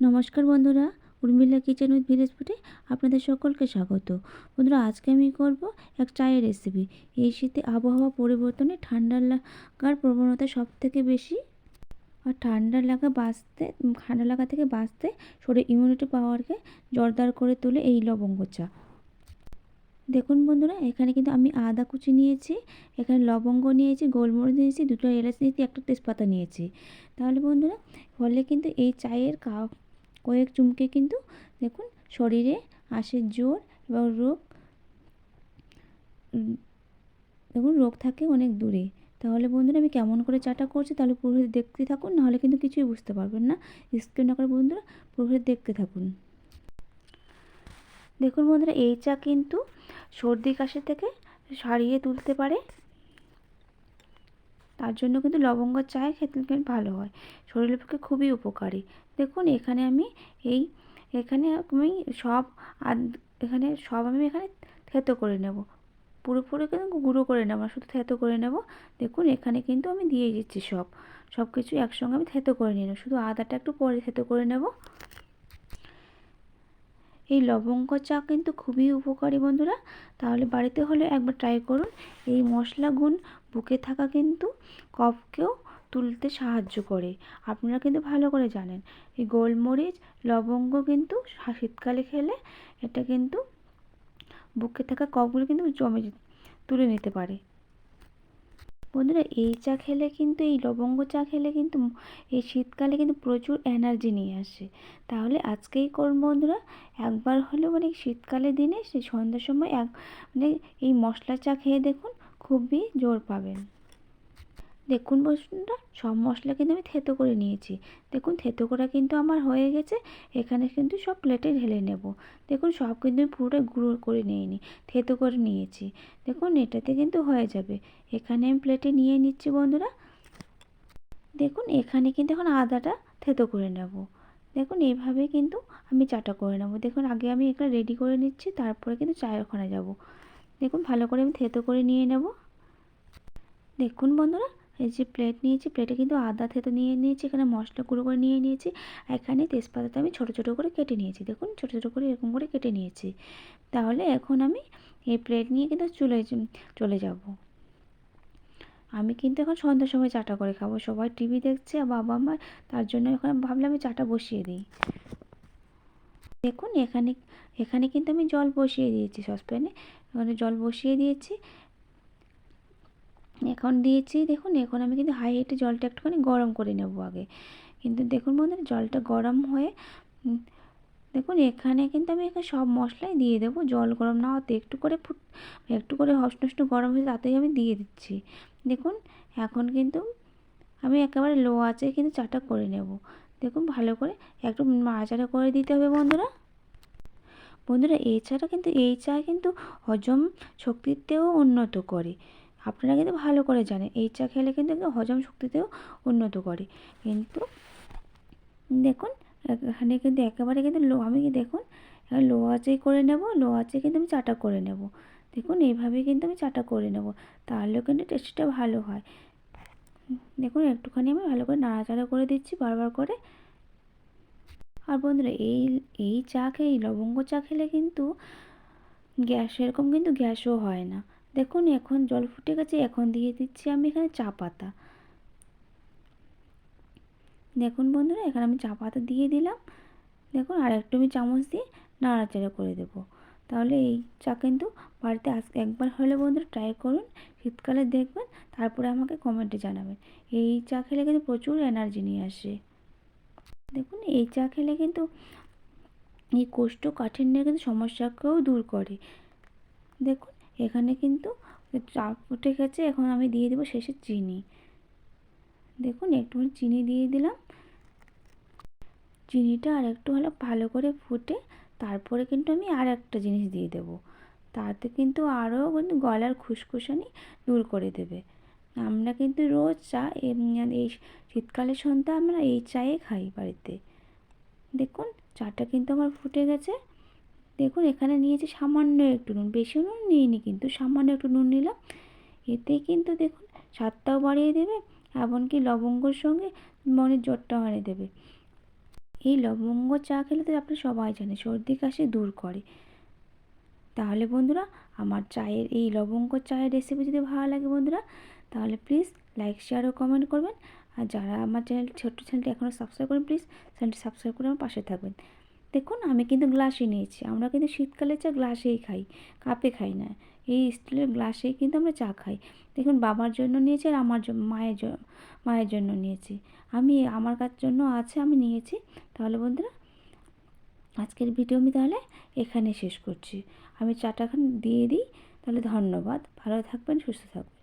নমস্কার বন্ধুরা, Urmila kitchen with village আপনাদের সকলকে স্বাগত। বন্ধুরা, আজকে আমি করব এক চায়ের রেসিপি এই শীতে আবহাওয়া পরিবর্তনে ঠান্ডা লাগার প্রবণতা সব থেকে বেশি। আর ঠান্ডা লাগা বাঁচতে, ঠান্ডা লাগা থেকে বাঁচতে শরীর ইমিউনিটি পাওয়ারকে জোরদার করে তোলে এই লবঙ্গ চা। দেখুন বন্ধুরা, এখানে কিন্তু আমি আদা কুচি নিয়েছি, এখানে লবঙ্গ নিয়েছি, গোলমরিচ নিয়েছি, দুটো এলাচ নিয়েছি, একটা তেজপাতা নিয়েছি। তাহলে বন্ধুরা ফলে কিন্তু এই চায়ের কয়েক চুমকে কিন্তু দেখুন শরীরে আসে জোর এবং রোগ দেখুন রোগ থাকে অনেক দূরে। তাহলে বন্ধুরা আমি কেমন করে চাটা করছি তাহলে পুরো দেখতে থাকুন, নাহলে কিন্তু কিছুই বুঝতে পারবেন না। স্ক্রিন না করে বন্ধুরা পুরো দেখতে থাকুন। দেখুন বন্ধুরা এই চা কিন্তু সর্দি কাশি থেকে সারিয়ে তুলতে পারে। তার জন্য কিন্তু লবঙ্গ চায় খেতে ভালো হয়। শরীরের পক্ষে খুবই উপকারী। দেখুন, এখানে আমি এই, এখানে আমি সব এখানে সব আমি এখানে থেতো করে নেব। পুরোপুরি কিন্তু গুঁড়ো করে নেব শুধু থেতো করে নেব। দেখুন, এখানে কিন্তু আমি দিয়ে দিচ্ছি সব। সব কিছু একসঙ্গে আমি থেতো করে নিয়ে নেব। শুধু আদাটা একটু পরে থেতো করে নেব। এই লবঙ্গ চা কিন্তু খুবই উপকারী বন্ধুরা। তাহলে বাড়িতে হলে একবার ট্রাই করুন। এই মশলা গুণ বুকে থাকা কিন্তু কফকেও তুলতে সাহায্য করে। আপনারা কিন্তু ভালো করে জানেন। এই গোলমরিচ, লবঙ্গ কিন্তু শীতকালে খেলে এটা কিন্তু বুকে থাকা কফগুলো কিন্তু জমে তুলে নিতে পারে। বন্ধুরা, এই চা খেলে কিন্তু, এই লবঙ্গ চা খেলে কিন্তু এই শীতকালে কিন্তু প্রচুর এনার্জি নিয়ে আসে। তাহলে আজকেই করুন বন্ধুরা, একবার হলেও মানে শীতকালের দিনে সেই সন্ধ্যার সময় এক মানে এই মশলা চা খেয়ে দেখুন, খুবই জোর পাবেন। দেখুন বন্ধুরা সব মশলা কিন্তু আমি থেতো করে নিয়েছি। দেখুন, থেতো করা কিন্তু আমার হয়ে গেছে, এখানে কিন্তু সব প্লেটে ঢেলে নেব। দেখুন, সব কিন্তু আমি পুরোটা গুঁড়ো করে নিইনি, থেতো করে নিয়েছি। দেখুন, এটাতে কিন্তু হয়ে যাবে। এখানে আমি প্লেটে নিয়ে নিচ্ছি বন্ধুরা। দেখুন, এখানে কিন্তু এখন আদাটা থেতো করে নেব। দেখুন, এইভাবে কিন্তু আমি চাটা করে নেব। দেখুন, আগে আমি এখানে রেডি করে নিচ্ছি, তারপরে কিন্তু চায়ের ওখানে যাব। দেখুন, ভালো করে আমি থেতো করে নিয়ে নেব। দেখুন বন্ধুরা এই যে প্লেট নিয়েছি প্লেটে কিন্তু আদা থেতো নিয়ে নিয়েছি, এখানে মশলা গুঁড়ো করে নিয়ে নিয়েছি, এখানে তেজপাতাটা আমি ছোটো ছোটো করে কেটে নিয়েছি, দেখুন ছোটো ছোটো করে এরকম করে কেটে নিয়েছি। তাহলে এখন আমি এই প্লেট নিয়ে কিন্তু চলে চলে যাব। আমি কিন্তু এখন সন্ধ্যার সময় চাটা করে খাব, সবাই টিভি দেখছে, বাবা মা, তার জন্য এখন ভাবলাম আমি চাটা বসিয়ে দিই। দেখুন এখানে এখানে কিন্তু আমি জল বসিয়ে দিয়েছি সসপ্যানে, এখানে জল বসিয়ে দিয়েছি এখন দিয়েছি, দেখুন, এখন আমি কিন্তু হাই হিটে জলটা একটুখানি গরম করে নেব আগে। কিন্তু দেখুন বন্ধুরা, জলটা গরম হয়ে দেখুন, এখানে কিন্তু আমি এখানে সব মশলাই দিয়ে দেবো। জল গরম না হতে একটু করে ফুট, একটু করে হষ্ট গরম হয়ে তাতেই আমি দিয়ে দিচ্ছি। দেখুন, এখন কিন্তু আমি একেবারে লো আছে কিন্তু চাটা করে নেব। দেখুন, ভালো করে একটু নাড়াচাড়া করে দিতে হবে বন্ধুরা। বন্ধুরা এই চাটা কিন্তু, এই চা কিন্তু হজম শক্তিতেও উন্নত করে। আপনারা কিন্তু ভালো করে জানেন। এই চা খেলে কিন্তু হজম শক্তিতেও উন্নত করে। কিন্তু দেখুন, এখানে কিন্তু একেবারে কিন্তু লো আমি দেখুন লো আঁচেই করে নেব, লো আঁচে কিন্তু আমি চাটা করে নেব। দেখুন এইভাবেই কিন্তু আমি চাটা করে নেব, তাহলেও কিন্তু টেস্টটা ভালো হয়। দেখুন, একটুখানি আমি ভালো করে নাড়াচাড়া করে দিচ্ছি বারবার করে। আর বন্ধুরা, এই এই চা খেয়ে লবঙ্গ চা খেলে কিন্তু গ্যাস, এরকম কিন্তু গ্যাসও হয় না। দেখুন, এখন জল ফুটে গেছে, এখন দিয়ে দিচ্ছি আমি এখানে চা পাতা। দেখুন বন্ধুরা, এখানে আমি চা পাতা দিয়ে দিলাম। দেখুন আর একটু আমি চামচ দিয়ে নাড়াচাড়া করে দেবো। তাহলে এই চা কিন্তু বাড়িতে আজ একবার হলে বন্ধুরা ট্রাই করুন, শীতকালে দেখবেন, তারপরে আমাকে কমেন্টে জানাবেন। এই চা খেলে কিন্তু প্রচুর এনার্জি নিয়ে আসে। দেখুন, এই চা খেলে কিন্তু এই কোষ্ঠকাঠিন্যের কিন্তু সমস্যাকেও দূর করে। দেখুন এখানে কিন্তু চা ফুটে গেছে, এখন আমি দিয়ে দেবো শেষে চিনি। দেখুন, একটুখানি চিনি দিয়ে দিলাম। চিনিটা আর একটু হলো ভালো করে ফুটে, তারপরে কিন্তু আমি আর একটা জিনিস দিয়ে দেবো। তাতে কিন্তু আরও কিন্তু গলার খুসখুসানি দূর করে দেবে। আমরা কিন্তু রোজ চা এই শীতকালের সন্ধ্যা আমরা এই চায়ে খাই বাড়িতে। দেখুন, চাটা কিন্তু আমার ফুটে গেছে। দেখুন, এখানে নিয়েছি সামান্য একটু নুন বেশি নুন নিইনি কিন্তু সামান্য একটু নুন নিলাম। এতে কিন্তু দেখুন, স্বাদটাও বাড়িয়ে দেবে, এমনকি লবঙ্গর সঙ্গে মনের জোরটাও আনিয়ে দেবে। এই লবঙ্গ চা খেলে তো আপনি সবাই জানে সর্দি কাশি দূর করে। তাহলে বন্ধুরা, আমার চায়ের, এই লবঙ্গ চায়ের রেসিপি যদি ভালো লাগে বন্ধুরা, তাহলে প্লিজ লাইক শেয়ার ও কমেন্ট করবেন। আর যারা আমার চ্যানেল ছোট্ট চ্যানেলটি এখনও সাবস্ক্রাইব করেন প্লিজ চ্যানেলটি সাবস্ক্রাইব করে আমার পাশে থাকবেন। দেখুন, আমি কিন্তু গ্লাসে নিয়েছি। আমরা কিন্তু শীতকালে চা গ্লাসেই খাই, কাপে খাই না। এই স্টিলের গ্লাসেই কিন্তু আমরা চা খাই। দেখুন, বাবার জন্য নিয়েছি আর আমার মায়ের জন্য মায়ের জন্য নিয়েছি। আমি, আমার কাছ জন্য আছে, আমি নিয়েছি। তাহলে বন্ধুরা, আজকের ভিডিও আমি তাহলে এখানে শেষ করছি। আমি চাটা এখন দিয়ে দিই, তাহলে ধন্যবাদ। ভালো থাকবেন, সুস্থ থাকবেন।